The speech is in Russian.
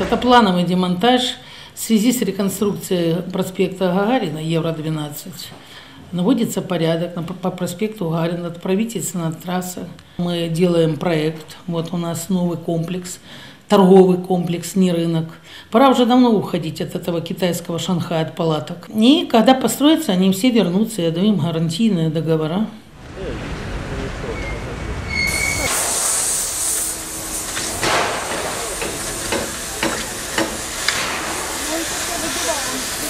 Это плановый демонтаж в связи с реконструкцией проспекта Гагарина, Евро-12. Наводится порядок по проспекту Гагарина, это правительственная трасса. Мы делаем проект, вот у нас новый комплекс, торговый комплекс, не рынок. Пора уже давно уходить от этого китайского Шанхая, от палаток. И когда построятся, они все вернутся, я даю им гарантийные договора. Нет.